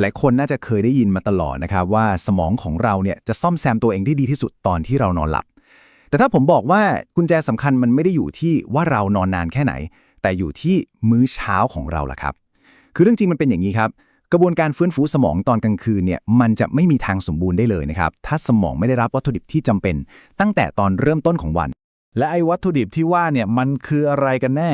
หลายคนน่าจะเคยได้ยินมาตลอดนะครับว่าสมองของเราเนี่ยจะซ่อมแซมตัวเองได้ดีที่สุดตอนที่เรานอนหลับ แต่ถ้าผมบอกว่ากุญแจสำคัญมันไม่ได้อยู่ที่ว่าเรานอนนานแค่ไหน แต่อยู่ที่มื้อเช้าของเราล่ะครับ คือเรื่องจริงมันเป็นอย่างนี้ครับ กระบวนการฟื้นฟูสมองตอนกลางคืนเนี่ยมันจะไม่มีทางสมบูรณ์ได้เลยนะครับถ้าสมองไม่ได้รับวัตถุดิบที่จำเป็น ตั้งแต่ตอนเริ่มต้นของวัน และไอ้วัตถุดิบที่ว่าเนี่ยมันคืออะไรกันแน่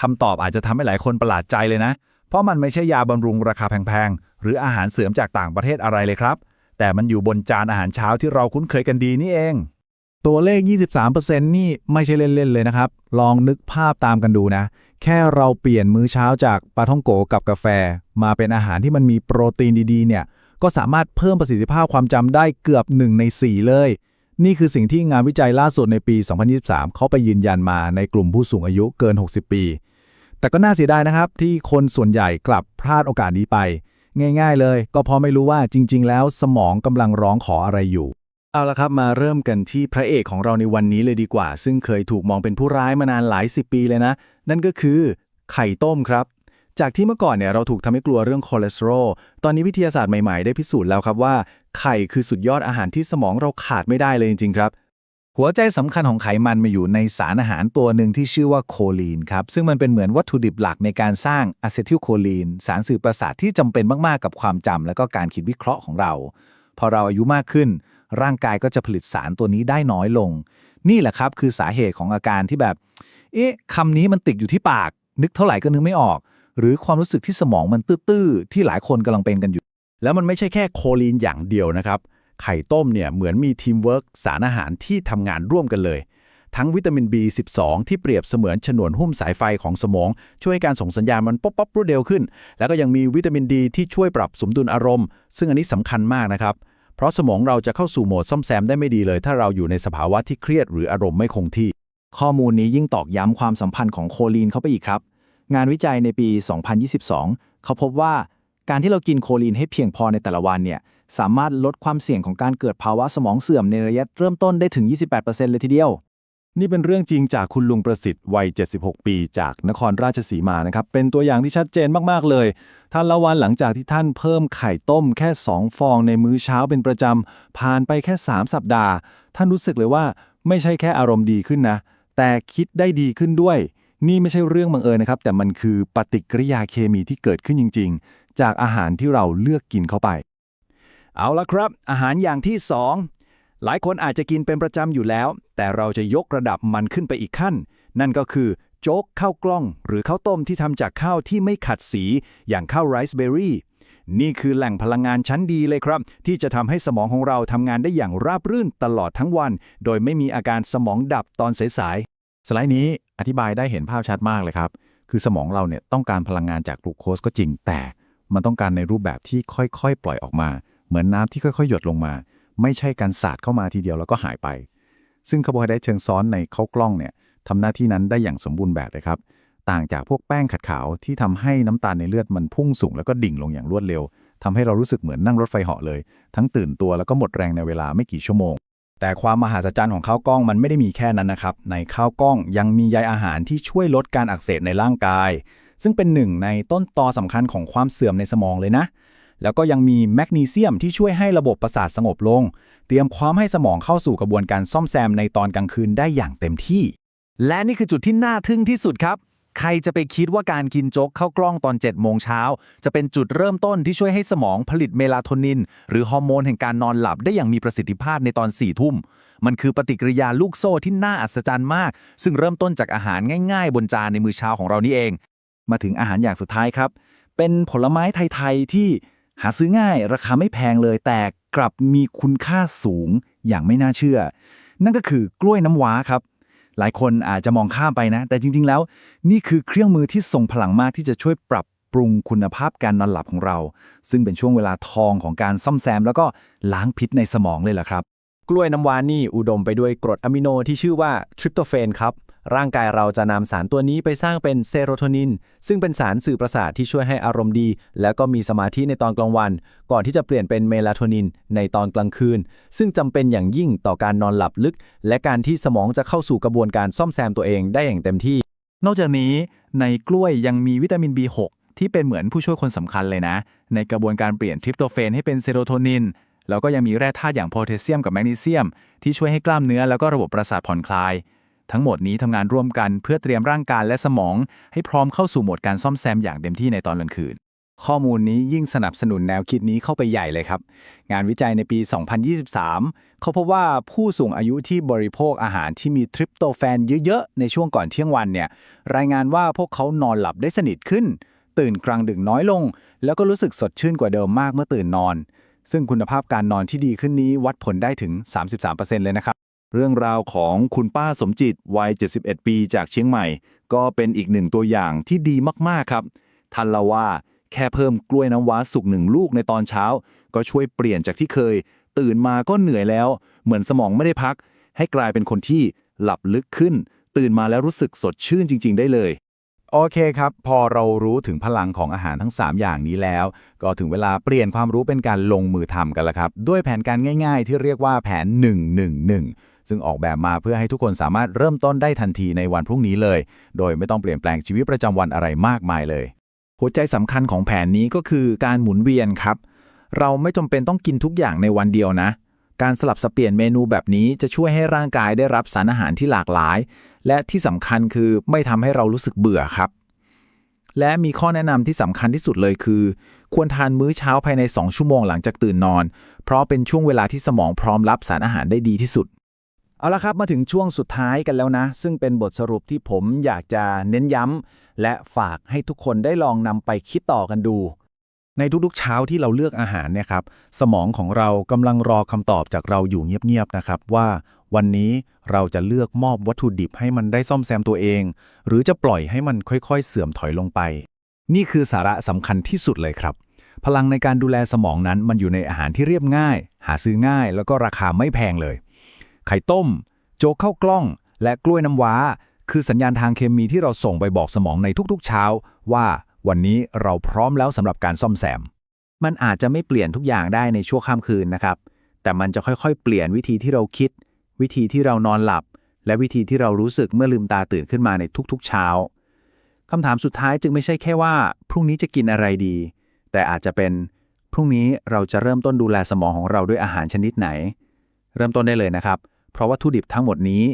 คำตอบอาจจะทำให้หลายคนประหลาดใจเลยนะ เพราะมันไม่ใช่ยาบำรุงราคาแพงๆ หรืออาหารเสริมจากต่างประเทศอะไรเลยครับ แต่มันอยู่บนจานอาหารเช้าที่เราคุ้นเคยกันดีนี่เอง ตัวเลข 23%นี่ไม่ใช่เล่นๆเลยนะครับ ลองนึกภาพตามกันดูนะ แค่เราเปลี่ยนมื้อเช้าจากปลาท่องโกกับกาแฟ มาเป็นอาหารที่มันมีโปรตีนดีๆเนี่ยก็สามารถเพิ่มประสิทธิภาพความจำได้เกือบ 1 ใน 4 เลย นี่คือสิ่งที่งานวิจัยล่าสุดในปี 2023 เขาไปยืนยันมาในกลุ่มผู้สูงอายุเกิน 60 ปี แต่ก็น่าเสียดายนะครับ ที่คนส่วนใหญ่กลับพลาดโอกาสนี้ไป ง่าย ๆ เลย ก็เพราะไม่รู้ว่าจริง ๆ แล้วสมองกำลังร้องขออะไรอยู่ เอาละครับมาเริ่มกันที่พระเอกของเราในวันนี้เลยดีกว่า ซึ่งเคยถูกมองเป็นผู้ร้ายมานานหลายสิบปีเลยนะ นั่นก็คือไข่ต้มครับจากที่เมื่อก่อนเนี่ยเราถูกทำให้กลัวเรื่องคอเลสเตอรอล ตอนนี้วิทยาศาสตร์ใหม่ ๆ ได้พิสูจน์แล้วครับว่าไข่คือสุดยอดอาหารที่สมองเราขาดไม่ได้เลยจริง ๆ ครับ หัวใจสำคัญของไขมันมาอยู่ในสารอาหารตัวหนึ่งที่ชื่อว่าโคลีนครับ ซึ่งมันเป็นเหมือนวัตถุดิบหลักในการสร้างอะเซทิลโคลีน สารสื่อประสาทที่จำเป็นมาก ๆ กับความจำและก็การคิดวิเคราะห์ของเรา พอเราอายุมากขึ้น ร่างกายก็จะผลิตสารตัวนี้ได้น้อยลง นี่แหละครับคือสาเหตุของอาการที่แบบ เอ๊ะคำนี้มันติดอยู่ที่ปาก นึกเท่าไหร่ก็นึกไม่ออก หรือความรู้สึกที่สมองมันตื้อๆที่หลายคนกำลังเป็นกันอยู่ แล้วมันไม่ใช่แค่โคลีนอย่างเดียวนะครับ ไข่ต้มเนี่ยเหมือนมีทีมเวิร์กสารอาหารที่ทำงานร่วมกันเลย ทั้งวิตามิน B12 ที่เปรียบเสมือนฉนวนหุ้มสายไฟของสมอง ช่วยให้การส่งสัญญาณมันป๊อปป๊อปรวดเร็วขึ้น แล้วก็ยังมีวิตามินดีที่ช่วยปรับสมดุลอารมณ์ ซึ่งอันนี้สำคัญมากนะครับ เพราะสมองเราจะเข้าสู่โหมดซ่อมแซมได้ไม่ดีเลย ถ้าเราอยู่ในสภาวะที่เครียดหรืออารมณ์ไม่คงที่ ข้อมูลนี้ยิ่งตอกย้ำความสัมพันธ์ของโคลีนเข้าไปอีกครับ งานวิจัยในปี 2022 เขาพบว่าการที่เรากินโคลีนให้เพียงพอในแต่ละวันเนี่ย สามารถลดความเสี่ยงของการเกิดภาวะสมองเสื่อมในระยะเริ่มต้นได้ถึง 28%เลยทีเดียว นี่เป็นเรื่องจริงจากคุณลุงประสิทธิ์วัย 76 ปี จากนครราชสีมานะครับ เป็นตัวอย่างที่ชัดเจนมาก ๆ เลย ท่านละวันหลังจากที่ท่านเพิ่มไข่ต้มแค่ 2 ฟองในมื้อเช้าเป็นประจำ ผ่านไปแค่ 3 สัปดาห์ ท่านรู้สึกเลยว่าไม่ใช่แค่อารมณ์ดีขึ้นนะ แต่คิดได้ดีขึ้นด้วยนี่ไม่ใช่เรื่องบังเอิญนะครับ แต่มันคือปฏิกิริยาเคมีที่เกิดขึ้นจริง ๆ จากอาหารที่เราเลือกกินเข้าไป เอาละครับ อาหารอย่างที่ 2 หลายคนอาจจะกินเป็นประจำอยู่แล้ว แต่เราจะยกระดับมันขึ้นไปอีกขั้น นั่นก็คือโจ๊กข้าวกล้อง หรือข้าวต้มที่ทำจากข้าวที่ไม่ขัดสีอย่างข้าวไรซ์เบอร์รี่นี่คือแหล่งพลังงานชั้นดีเลยครับ ที่จะทำให้สมองของเราทำงานได้อย่างราบรื่นตลอดทั้งวัน โดยไม่มีอาการสมองดับตอนสายๆสไลด์นี้อธิบายได้เห็นภาพชัดมากเลยครับ คือสมองเราเนี่ยต้องการพลังงานจากกลูโคสก็จริง แต่มันต้องการในรูปแบบที่ค่อยๆ ปล่อยออกมา เหมือนน้ำที่ค่อยๆ หยดลงมา ไม่ใช่การสาดเข้ามาทีเดียวแล้วก็หายไป ซึ่งคาร์โบไฮเดรตเชิงซ้อนในข้าวกล้องเนี่ยทำหน้าที่นั้นได้อย่างสมบูรณ์แบบเลยครับ ต่างจากพวกแป้งขัดขาวที่ทำให้น้ำตาลในเลือดมันพุ่งสูงแล้วก็ดิ่งลงอย่างรวดเร็วทำให้เรารู้สึกเหมือนนั่งรถไฟเหาะเลย ทั้งตื่นตัวแล้วก็หมดแรงในเวลาไม่กี่ชั่วโมง แต่ความมหัศจรรย์ของข้าวกล้องมันไม่ได้มีแค่นั้นนะครับ ในข้าวกล้องยังมีใยอาหารที่ช่วยลดการอักเสบในร่างกาย ซึ่งเป็นหนึ่งในต้นตอสำคัญของความเสื่อมในสมองเลยนะ แล้วก็ยังมีแมกนีเซียมที่ช่วยให้ระบบประสาทสงบลง เตรียมพร้อมให้สมองเข้าสู่กระบวนการซ่อมแซมในตอนกลางคืนได้อย่างเต็มที่ และนี่คือจุดที่น่าทึ่งที่สุดครับ ใครจะไปคิดว่าการกินโจ๊กเข้ากล้องตอน7โมงเช้าจะเป็นจุดเริ่มต้นที่ช่วยให้สมองผลิตเมลาโทนิน หรือฮอร์โมนแห่งการนอนหลับได้อย่างมีประสิทธิภาพในตอน4ี่ทุ่ม มันคือปฏิกิริยาลูกโซ่ที่น่าอัศจรรย์มาก ซึ่งเริ่มต้นจากอาหารง่ายๆ บนจานในมื้อเช้าของเรานี่เอง มาถึงอาหารอย่างสุดท้ายครับ เป็นผลไม้ไทยๆที่ หาซื้อง่ายราคาไม่แพงเลย แต่กลับมีคุณค่าสูงอย่างไม่น่าเชื่อ นั่นก็คือกล้วยน้ำว้าครับ หลายคนอาจจะมองข้ามไปนะ แต่จริง ๆ แล้ว นี่คือเครื่องมือที่ทรงพลังมากที่จะช่วยปรับปรุงคุณภาพการนอนหลับของเรา ซึ่งเป็นช่วงเวลาทองของการซ่อมแซม แล้วก็ล้างพิษในสมองเลยล่ะครับ กล้วยน้ำว้านี่อุดมไปด้วยกรดอะมิโนที่ชื่อว่าทริปโตเฟนครับ ร่างกายเราจะนำสารตัวนี้ไปสร้างเป็นเซโรโทนิน ซึ่งเป็นสารสื่อประสาทที่ช่วยให้อารมณ์ดี แล้วก็มีสมาธิในตอนกลางวัน ก่อนที่จะเปลี่ยนเป็นเมลาโทนินในตอนกลางคืน ซึ่งจำเป็นอย่างยิ่งต่อการนอนหลับลึก และการที่สมองจะเข้าสู่กระบวนการซ่อมแซมตัวเองได้อย่างเต็มที่ นอกจากนี้ในกล้วยยังมีวิตามิน B6 ที่เป็นเหมือนผู้ช่วยคนสำคัญเลยนะ ในกระบวนการเปลี่ยนทริปโตเฟนให้เป็นเซโรโทนินแล้วก็ยังมีแร่ธาตุอย่างโพแทสเซียมกับแมกนีเซียม ที่ช่วยให้กล้ามเนื้อแล้วก็ระบบประสาทผ่อนคลาย ทั้งหมดนี้ทำงานร่วมกันเพื่อเตรียมร่างกายและสมอง ให้พร้อมเข้าสู่โหมดการซ่อมแซมอย่างเต็มที่ในตอนกลางคืน ข้อมูลนี้ยิ่งสนับสนุนแนวคิดนี้เข้าไปใหญ่เลยครับ งานวิจัยในปี 2023 เขาพบว่าผู้สูงอายุที่บริโภคอาหารที่มีทริปโตแฟนเยอะๆ ในช่วงก่อนเที่ยงวันเนี่ยรายงานว่าพวกเขานอนหลับได้สนิทขึ้น ตื่นกลางดึกน้อยลง แล้วก็รู้สึกสดชื่นกว่าเดิมมากเมื่อตื่นนอน ซึ่งคุณภาพการนอนที่ดีขึ้นนี้วัดผลได้ถึง 33%เลยนะครับ เรื่องราวของคุณป้าสมจิตวัย 71 ปีจากเชียงใหม่ ก็เป็นอีกหนึ่งตัวอย่างที่ดีมากๆครับท่านเล่าว่าแค่เพิ่มกล้วยน้ำว้าสุกหนึ่งลูกในตอนเช้า ก็ช่วยเปลี่ยนจากที่เคย ตื่นมาก็เหนื่อยแล้ว เหมือนสมองไม่ได้พัก ให้กลายเป็นคนที่หลับลึกขึ้น ตื่นมาแล้วรู้สึกสดชื่นจริง ๆ ได้เลยโอเคครับ พอเรารู้ถึงพลังของอาหารทั้ง 3 อย่างนี้แล้ว ก็ถึงเวลาเปลี่ยนความรู้เป็นการลงมือทำกันแล้วครับ ด้วยแผนการง่าย ๆ ที่เรียกว่าแผน 111 ซึ่งออกแบบมาเพื่อให้ทุกคนสามารถเริ่มต้นได้ทันทีในวันพรุ่งนี้เลย โดยไม่ต้องเปลี่ยนแปลงชีวิตประจำวันอะไรมากมายเลย หัวใจสำคัญของแผนนี้ก็คือการหมุนเวียนครับ เราไม่จำเป็นต้องกินทุกอย่างในวันเดียวนะ การสลับสเปลี่ยนเมนูแบบนี้จะช่วยให้ร่างกายได้รับสารอาหารที่หลากหลาย และที่สำคัญคือไม่ทำให้เรารู้สึกเบื่อครับและมีข้อแนะนำที่สำคัญที่สุดเลยคือ ควรทานมื้อเช้าภายใน 2 ชั่วโมงหลังจากตื่นนอน เพราะเป็นช่วงเวลาที่สมองพร้อมรับสารอาหารได้ดีที่สุด เอาละครับมาถึงช่วงสุดท้ายกันแล้วนะ ซึ่งเป็นบทสรุปที่ผมอยากจะเน้นย้ำ และฝากให้ทุกคนได้ลองนำไปคิดต่อกันดู ในทุกๆเช้าที่เราเลือกอาหารเนี่ยครับสมองของเรากำลังรอคำตอบจากเราอยู่เงียบๆนะครับว่า วันนี้เราจะเลือกมอบวัตถุดิบให้มันได้ซ่อมแซมตัวเอง หรือจะปล่อยให้มันค่อยๆ เสื่อมถอยลงไป นี่คือสาระสำคัญที่สุดเลยครับ พลังในการดูแลสมองนั้นมันอยู่ในอาหารที่เรียบง่าย หาซื้อง่าย แล้วก็ราคาไม่แพงเลย ไข่ต้ม โจ๊กข้าวกล้อง และกล้วยน้ำว้า คือสัญญาณทางเคมีที่เราส่งไปบอกสมองในทุกๆเช้า ว่าวันนี้เราพร้อมแล้วสำหรับการซ่อมแซม มันอาจจะไม่เปลี่ยนทุกอย่างได้ในชั่วข้ามคืนนะครับ แต่มันจะค่อยๆ เปลี่ยนวิธีที่เราคิด วิธีที่เรานอนหลับ และวิธีที่เรารู้สึกเมื่อลืมตาตื่นขึ้นมาในทุกๆเช้าคำถามสุดท้ายจึงไม่ใช่แค่ว่า พรุ่งนี้จะกินอะไรดี แต่อาจจะเป็นพรุ่งนี้เราจะเริ่มต้นดูแลสมองของเราด้วยอาหารชนิดไหน เริ่มต้นได้เลยนะครับ เพราะวัตถุดิบทั้งหมดนี้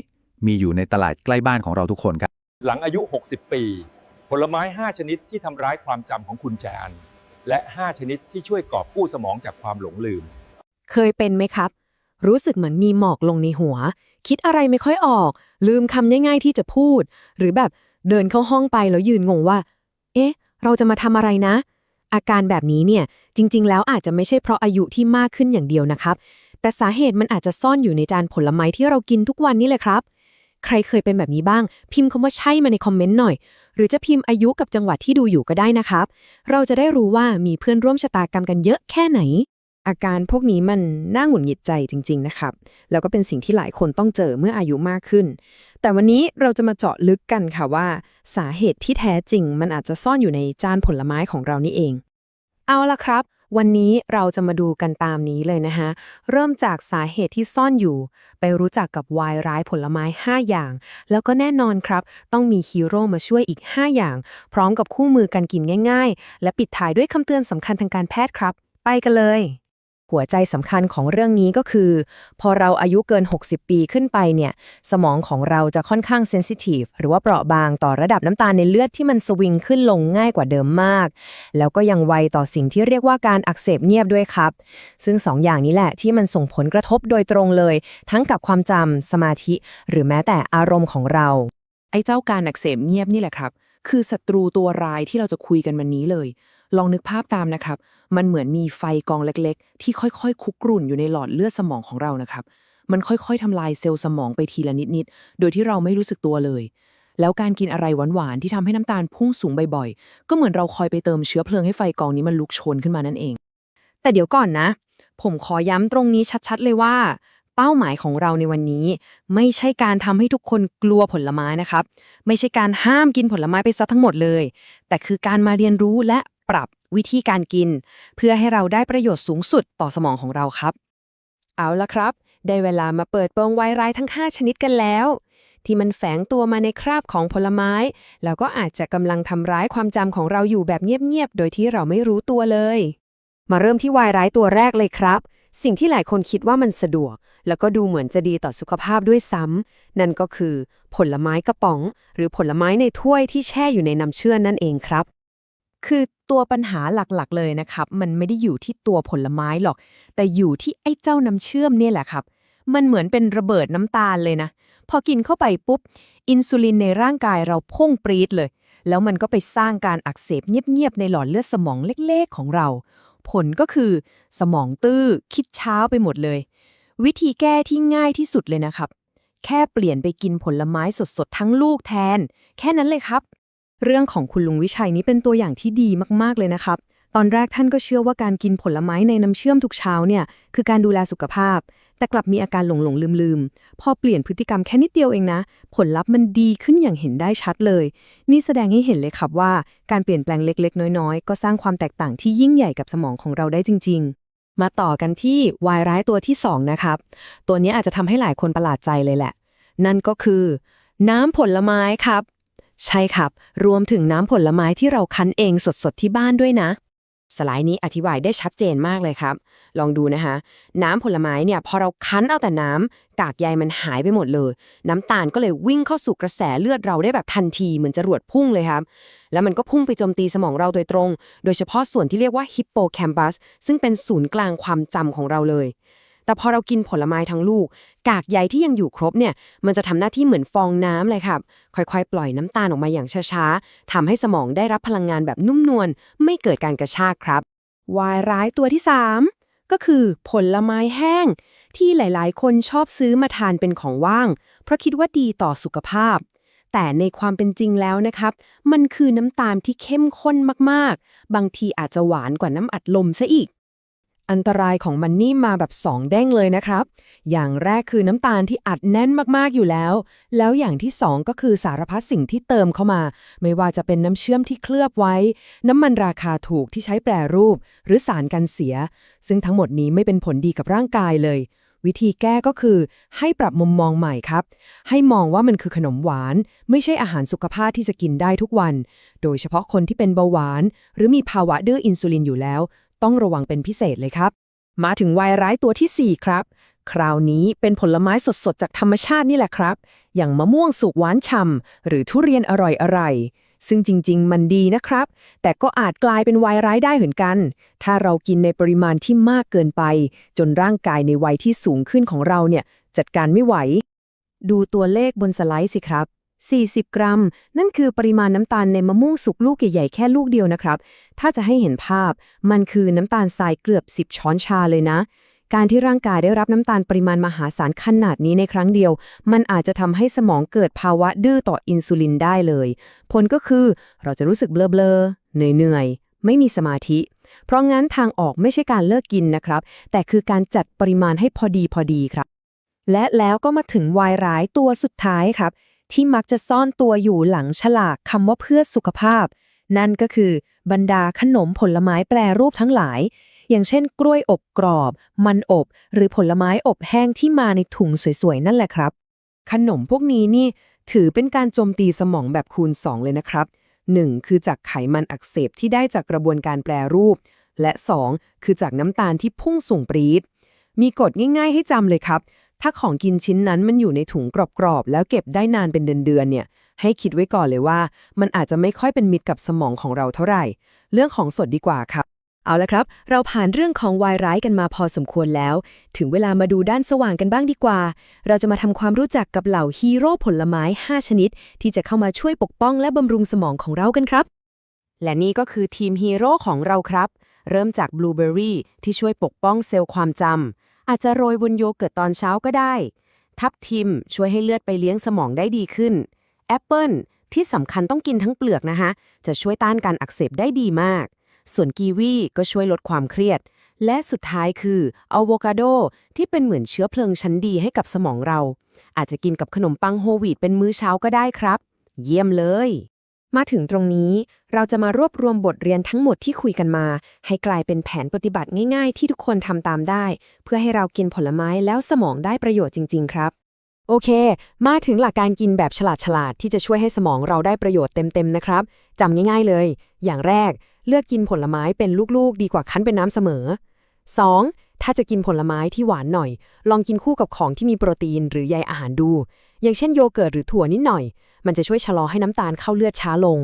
มีอยู่ในตลาดใกล้บ้านของเราทุกคนครับ หลังอายุ 60 ปี ผลไม้ 5 ชนิดที่ทำร้ายความจำของคุณแจอัน และ 5 ชนิดที่ช่วยกอบกู้สมองจากความหลงลืม เคยเป็นไหมครับ รู้สึกเหมือนมีหมอกลงในหัว คิดอะไรไม่ค่อยออก ลืมคำง่ายๆที่จะพูด หรือแบบเดินเข้าห้องไปแล้วยืนงงว่า เอ๊ะ เราจะมาทำอะไรนะ อาการแบบนี้เนี่ยจริง ๆ แล้วอาจจะไม่ใช่เพราะอายุที่มากขึ้นอย่างเดียวนะครับ แต่สาเหตุมันอาจจะซ่อนอยู่ในจานผลไม้ที่เรากินทุกวันนี่แหละครับ ใครเคยเป็นแบบนี้บ้าง พิมพ์คำว่าใช่มาในคอมเมนต์หน่อย หรือจะพิมพ์อายุกับจังหวัดที่ดูอยู่ก็ได้นะครับ เราจะได้รู้ว่ามีเพื่อนร่วมชะตากรรมกันเยอะแค่ไหน อาการพวกนี้มันน่าหงุดหงิดใจจริง ๆ นะครับ แล้วก็เป็นสิ่งที่หลายคนต้องเจอเมื่ออายุมากขึ้น แต่วันนี้เราจะมาเจาะลึกกันค่ะว่า สาเหตุที่แท้จริง มันอาจจะซ่อนอยู่ในจานผลไม้ของเรานี่เอง เอาละครับ วันนี้เราจะมาดูกันตามนี้เลยนะคะเริ่มจากสาเหตุที่ซ่อนอยู่ ไปรู้จักกับวายร้ายผลไม้ 5 อย่าง แล้วก็แน่นอนครับ ต้องมีฮีโร่มาช่วยอีก 5 อย่าง พร้อมกับคู่มือการกินง่าย ๆ และปิดท้ายด้วยคำเตือนสำคัญทางการแพทย์ครับ ไปกันเลย หัวใจสำคัญของเรื่องนี้ก็คือ พอเราอายุเกิน 60 ปีขึ้นไปเนี่ย สมองของเราจะค่อนข้างเซนซิทีฟหรือว่าเปราะบางต่อระดับน้ำตาลในเลือดที่มันสวิงขึ้นลงง่ายกว่าเดิมมาก แล้วก็ยังไวต่อสิ่งที่เรียกว่าการอักเสบเงียบด้วยครับ ซึ่งสองอย่างนี้แหละที่มันส่งผลกระทบโดยตรงเลย ทั้งกับความจำสมาธิ หรือแม้แต่อารมณ์ของเรา ไอ้เจ้าการอักเสบเงียบนี่แหละครับ คือศัตรูตัวร้ายที่เราจะคุยกันวันนี้เลย ลองนึกภาพตามนะครับ มันเหมือนมีไฟกองเล็กๆ ที่ค่อยๆ คุกรุ่นอยู่ในหลอดเลือดสมองของเรานะครับ มันค่อยๆทำลายเซลล์สมองไปทีละนิดๆ โดยที่เราไม่รู้สึกตัวเลย แล้วการกินอะไรหวานๆ ที่ทำให้น้ำตาลพุ่งสูงบ่อยๆ ก็เหมือนเราคอยไปเติมเชื้อเพลิงให้ไฟกองนี้มันลุกโชนขึ้นมานั่นเอง แต่เดี๋ยวก่อนนะ ผมขอย้ำตรงนี้ชัดๆ เลยว่าเป้าหมายของเราในวันนี้ ไม่ใช่การทำให้ทุกคนกลัวผลไม้นะครับ ไม่ใช่การห้ามกินผลไม้ไปซะทั้งหมดเลย แต่คือการมาเรียนรู้และ ปรับวิธีการกิน เพื่อให้เราได้ประโยชน์สูงสุดต่อสมองของเราครับ เอาละครับ ได้เวลามาเปิดโปงไวร้ายทั้ง 5 ชนิดกันแล้ว ที่มันแฝงตัวมาในคราบของผลไม้ แล้วก็อาจจะกำลังทำร้ายความจำของเราอยู่แบบเงียบๆ โดยที่เราไม่รู้ตัวเลย มาเริ่มที่วายร้ายตัวแรกเลยครับ สิ่งที่หลายคนคิดว่ามันสะดวก แล้วก็ดูเหมือนจะดีต่อสุขภาพด้วยซ้ำนั่นก็คือ ผลไม้กระป๋อง หรือผลไม้ในถ้วยที่แช่อยู่ในน้ำเชื่อนั่นเองครับ คือตัวปัญหาหลักๆเลยนะครับ มันไม่ได้อยู่ที่ตัวผลไม้หรอก แต่อยู่ที่ไอ้เจ้าน้ำเชื่อมเนี่ยแหละครับ มันเหมือนเป็นระเบิดน้ำตาลเลยนะ พอกินเข้าไปปุ๊บ อินซูลินในร่างกายเราพุ่งปรี๊ดเลย แล้วมันก็ไปสร้างการอักเสบเงียบๆในหลอดเลือดสมองเล็กๆของเรา ผลก็คือสมองตื้อคิดเช้าไปหมดเลย วิธีแก้ที่ง่ายที่สุดเลยนะครับ แค่เปลี่ยนไปกินผลไม้สดๆทั้งลูกแทน แค่นั้นเลยครับ เรื่องของคุณลุงวิชัยนี้เป็นตัวอย่างที่ดีมากๆเลยนะครับ ตอนแรกท่านก็เชื่อว่าการกินผลไม้ในน้ำเชื่อมทุกเช้าเนี่ยคือการดูแลสุขภาพ แต่กลับมีอาการหลงหลงลืมลืมๆพอเปลี่ยนพฤติกรรมแค่นิดเดียวเองนะ ผลลัพธ์มันดีขึ้นอย่างเห็นได้ชัดเลย นี่แสดงให้เห็นเลยครับว่า การเปลี่ยนแปลงเล็กๆ น้อยๆ ก็สร้างความแตกต่างที่ยิ่งใหญ่กับสมองของเราได้จริง ๆมาต่อกันที่วายร้ายตัวที่สองนะครับ ตัวนี้อาจจะทำให้หลายคนประหลาดใจเลยแหละ นั่นก็คือ น้ำผลไม้ครับ ใช่ครับ รวมถึงน้ำผลไม้ที่เราคั้นเองสดๆที่บ้านด้วยนะ สไลด์นี้อธิบายได้ชัดเจนมากเลยครับ ลองดูนะคะ น้ำผลไม้เนี่ยพอเราคั้นเอาแต่น้ำกากใยมันหายไปหมดเลย น้ำตาลก็เลยวิ่งเข้าสู่กระแสเลือดเราได้แบบทันทีเหมือนจรวดพุ่งเลยครับ แล้วมันก็พุ่งไปโจมตีสมองเราโดยตรง โดยเฉพาะส่วนที่เรียกว่าฮิปโปแคมปัสซึ่งเป็นศูนย์กลางความจำของเราเลย แต่พอเรากินผลไม้ทั้งลูก กากใยที่ยังอยู่ครบเนี่ย มันจะทำหน้าที่เหมือนฟองน้ำเลยครับ ค่อยๆ ปล่อยน้ำตาลออกมาอย่างช้าๆทำให้สมองได้รับพลังงานแบบนุ่มนวลไม่เกิดการกระชากครับวายร้ายตัวที่ 3 ก็คือผลไม้แห้ง ที่หลายๆ คนชอบซื้อมาทานเป็นของว่าง เพราะคิดว่าดีต่อสุขภาพ แต่ในความเป็นจริงแล้วนะครับ มันคือน้ำตาลที่เข้มข้นมากๆ บางทีอาจจะหวานกว่าน้ำอัดลมซะอีก อันตรายของมันนี่มาแบบสองเด้งเลยนะครับ อย่างแรกคือน้ำตาลที่อัดแน่นมากๆอยู่แล้ว แล้วอย่างที่สองก็คือสารพัดสิ่งที่เติมเข้ามา ไม่ว่าจะเป็นน้ำเชื่อมที่เคลือบไว้ น้ำมันราคาถูกที่ใช้แปรรูป หรือสารกันเสีย ซึ่งทั้งหมดนี้ไม่เป็นผลดีกับร่างกายเลยวิธีแก้ก็คือให้ปรับมุมมองใหม่ครับ ให้มองว่ามันคือขนมหวาน ไม่ใช่อาหารสุขภาพที่จะกินได้ทุกวัน โดยเฉพาะคนที่เป็นเบาหวาน หรือมีภาวะดื้ออินซูลินอยู่แล้ว ต้องระวังเป็นพิเศษเลยครับ มาถึงวายร้ายตัวทีสี่ 4 ครับ คราวนี้เป็นผลไม้สดๆ จากธรรมชาตินี่แหละครับ อย่างมะม่วงสุกหวานฉ่ำหรือทุเรียนอร่อยๆซึ่งจริง ๆ มันดีนะครับ แต่ก็อาจกลายเป็นวายร้ายได้เหมือนกัน ถ้าเรากินในปริมาณที่มากเกินไป จนร่างกายในวัยที่สูงขึ้นของเราเนี่ย จัดการไม่ไหว ดูตัวเลขบนสไลด์สิครับ 40 กรัม นั่นคือปริมาณน้ำตาลในมะม่วงสุกลูกใหญ่ๆแค่ลูกเดียวนะครับ ถ้าจะให้เห็นภาพ มันคือน้ำตาลทรายเกือบ 10 ช้อนชาเลยนะ การที่ร่างกายได้รับน้ำตาลปริมาณมหาศาลขนาดนี้ในครั้งเดียว มันอาจจะทำให้สมองเกิดภาวะดื้อต่ออินซูลินได้เลย ผลก็คือเราจะรู้สึกเบลอๆเหนื่อยๆไม่มีสมาธิเพราะงั้นทางออกไม่ใช่การเลิกกินนะครับ แต่คือการจัดปริมาณให้พอดีพอดีครับ และแล้วก็มาถึงวายร้ายตัวสุดท้ายครับ ที่มักจะซ่อนตัวอยู่หลังฉลากคำว่าเพื่อสุขภาพ นั่นก็คือบรรดาขนมผลไม้แปรรูปทั้งหลาย อย่างเช่น กล้วยอบกรอบ มันอบ หรือผลไม้อบแห้งที่มาในถุงสวยๆ นั่นแหละครับ ขนมพวกนี้นี่ถือเป็นการโจมตีสมองแบบคูณ 2 เลยนะครับ 1. คือจากไขมันอักเสบที่ได้จากกระบวนการแปรรูป และ 2. คือจากน้ำตาลที่พุ่งสูงปรีดมีกฎง่ายๆให้จำเลยครับ ถ้าของกินชิ้นนั้นมันอยู่ในถุงกรอบๆ แล้วเก็บได้นานเป็นเดือนๆเนี่ย ให้คิดไว้ก่อนเลยว่า มันอาจจะไม่ค่อยเป็นมิตรกับสมองของเราเท่าไหร่ เรื่องของสดดีกว่าครับ เอาละครับ เราผ่านเรื่องของวายร้ายกันมาพอสมควรแล้ว ถึงเวลามาดูด้านสว่างกันบ้างดีกว่า เราจะมาทำความรู้จักกับเหล่าฮีโร่ผลไม้ 5 ชนิด ที่จะเข้ามาช่วยปกป้องและบำรุงสมองของเรากันครับ และนี่ก็คือทีมฮีโร่ของเราครับ เริ่มจากบลูเบอร์รี่ที่ช่วยปกป้องเซลล์ความจำ อาจจะโรยบนโยเกิร์ตตอนเช้าก็ได้ ทับทิมช่วยให้เลือดไปเลี้ยงสมองได้ดีขึ้น แอปเปิลที่สำคัญต้องกินทั้งเปลือกนะคะ จะช่วยต้านการอักเสบได้ดีมาก ส่วนกีวีก็ช่วยลดความเครียด และสุดท้ายคืออะโวคาโดที่เป็นเหมือนเชื้อเพลิงชั้นดีให้กับสมองเรา อาจจะกินกับขนมปังโฮวีตเป็นมื้อเช้าก็ได้ครับ เยี่ยมเลย มาถึงตรงนี้เราจะมารวบรวมบทเรียนทั้งหมดที่คุยกันมา ให้กลายเป็นแผนปฏิบัติง่ายๆ ที่ทุกคนทำตามได้ เพื่อให้เรากินผลไม้แล้วสมองได้ประโยชน์จริง ๆ ครับ โอเค มาถึงหลักการกินแบบฉลาดๆที่จะช่วยให้สมองเราได้ประโยชน์เต็มๆนะครับจำง่ายๆเลย อย่างแรก เลือกกินผลไม้เป็นลูกๆ ดีกว่าคั้นเป็นน้ำเสมอ 2. ถ้าจะกินผลไม้ที่หวานหน่อย ลองกินคู่กับของที่มีโปรตีนหรือใยอาหารดู อย่างเช่นโยเกิร์ตหรือถั่วนิดหน่อย มันจะช่วยชะลอให้น้ำตาลเข้าเลือดช้าลง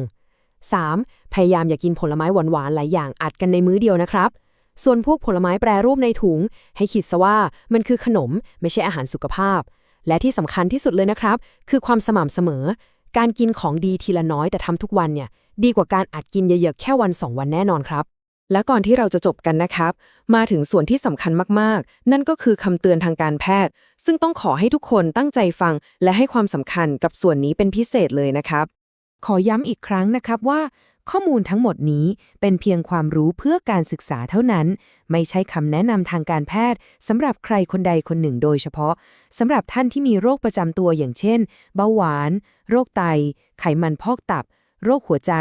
3. พยายามอย่ากกินผลไม้หวานๆหลายอย่างอัดกันในมื้อเดียวนะครับ ส่วนพวกผลไม้แปรรูปในถุง ให้คิดซะว่ามันคือขนมไม่ใช่อาหารสุขภาพ และที่สำคัญที่สุดเลยนะครับ คือความสม่ำเสมอ การกินของดีทีละน้อยแต่ทำทุกวันเนี่ยดีกว่าการอัดกินเยอะๆแค่วันสองวันแน่นอนครับ และก่อนที่เราจะจบกันนะครับ มาถึงส่วนที่สำคัญมากๆ นั่นก็คือคำเตือนทางการแพทย์ ซึ่งต้องขอให้ทุกคนตั้งใจฟัง และให้ความสำคัญกับส่วนนี้เป็นพิเศษเลยนะครับ ขอย้ำอีกครั้งนะครับว่า ข้อมูลทั้งหมดนี้เป็นเพียงความรู้เพื่อการศึกษาเท่านั้น ไม่ใช่คำแนะนำทางการแพทย์สำหรับใครคนใดคนหนึ่งโดยเฉพาะสำหรับท่านที่มีโรคประจำตัวอย่างเช่น เบาหวาน โรคไต ไขมันพอกตับ โรคหัวใจ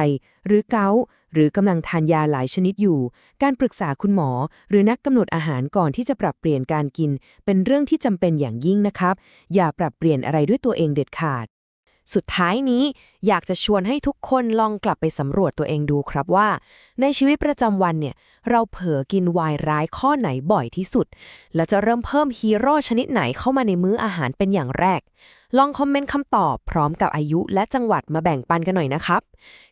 หรือเกาต์หรือกำลังทานยาหลายชนิดอยู่ การปรึกษาคุณหมอ หรือนักกำหนดอาหารก่อนที่จะปรับเปลี่ยนการกิน เป็นเรื่องที่จำเป็นอย่างยิ่งนะครับ อย่าปรับเปลี่ยนอะไรด้วยตัวเองเด็ดขาด สุดท้ายนี้อยากจะชวนให้ทุกคนลองกลับไปสำรวจตัวเองดูครับว่า ในชีวิตประจำวันเนี่ย เราเผลอกินวายร้ายข้อไหนบ่อยที่สุด และจะเริ่มเพิ่มฮีโร่ชนิดไหนเข้ามาในมื้ออาหารเป็นอย่างแรก ลองคอมเมนต์คำตอบพร้อมกับอายุและจังหวัดมาแบ่งปันกันหน่อยนะครับ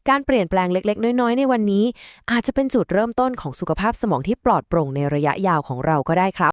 การเปลี่ยนแปลงเล็กๆ น้อยๆ ในวันนี้ อาจจะเป็นจุดเริ่มต้นของสุขภาพสมองที่ปลอดโปร่งในระยะยาวของเราก็ได้ครับ